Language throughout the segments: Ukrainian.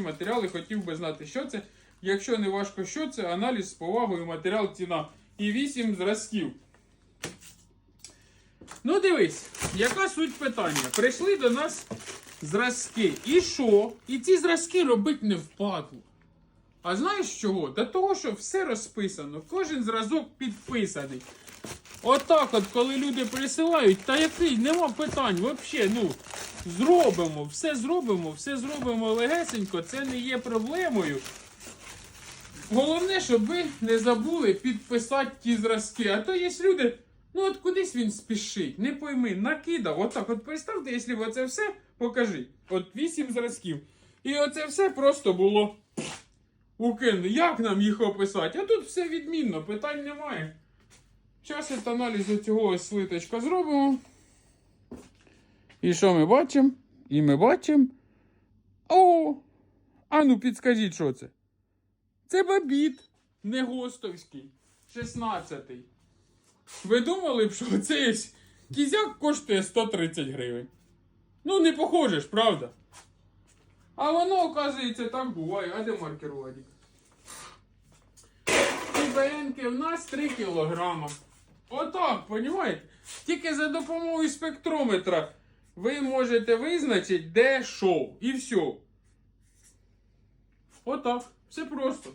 матеріали хотів би знати, що це. Якщо не важко, що це, аналіз з повагою, матеріал, ціна. І 8 зразків. Ну, дивись, яка суть питання? Прийшли до нас зразки. І що? І ці зразки робить не впадло. А знаєш чого? Та того, що все розписано, кожен зразок підписаний. Отак, от, коли люди присилають, та який нема питань, взагалі, ну, зробимо, все зробимо, все зробимо легесенько, це не є проблемою. Головне, щоб ви не забули підписати ті зразки. А то є люди, ну от кудись він спішить, не пойми, накидав. Отак, от представте, якщо б оце все покажи. От вісім зразків. І оце все просто було укинено. Як нам їх описати? А тут все відмінно, питань немає. От аналізу цього ось слиточка зробимо. І що ми бачимо? І ми бачимо. О! А ну підскажіть, що це? Це бабіт, не гостовський, 16-й. Ви думали б, що цей кізяк коштує 130 гривень? Ну, не похоже ж, правда? А воно, оказується, так буває. А де маркер Владик? ІБНки в нас 3 кілограма. Отак, понімаєте? Тільки за допомогою спектрометра ви можете визначити, де що. І все. Отак. Все просто.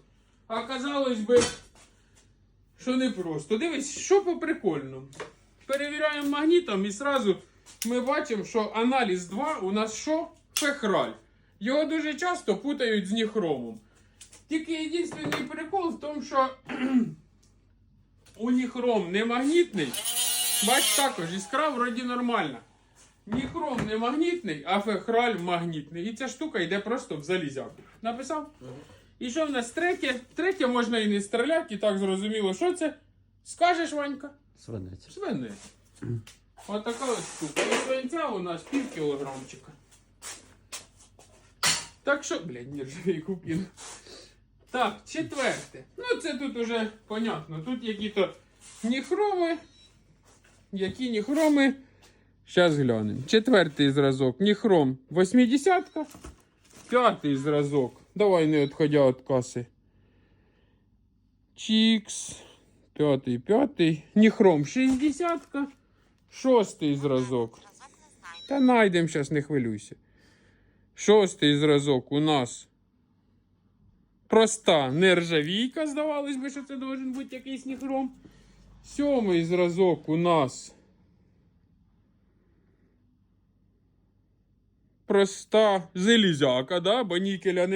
А казалось би, що не просто. Дивись, що по прикольному. Перевіряємо магнітом і зразу ми бачимо, що аналіз 2 у нас що? Фехраль. Його дуже часто путають з ніхромом. Тільки єдиний прикол в тому, що у ніхром не магнітний. Бач, також іскра вроді нормальна. Ніхром не магнітний, а фехраль магнітний. І ця штука йде просто в залізяку. Написав? І що в нас третє? Третє можна і не стріляти, і так зрозуміло, що це? Скажеш, Ванька? Свинець. Свинець. Ось така ось штука. І свинця у нас пів кілограмчика. Так що, блядь, нержавійку кину. Так, четверте. Ну, це тут уже понятно. Тут які-то ніхроми. Які ніхроми. Зараз глянемо. Четвертий зразок. Ніхром 80 П'ятий зразок. Давай не відходя від каси. Чікс. П'ятий, п'ятий. Ніхром 60 Шостий зразок. Та найдемо зараз, не хвилюйся. Шостий зразок у нас. Проста нержавійка, здавалось би, що це должен бути якийсь ніхром. Сьомий зразок у нас. Проста железяка, да? бо нікеля не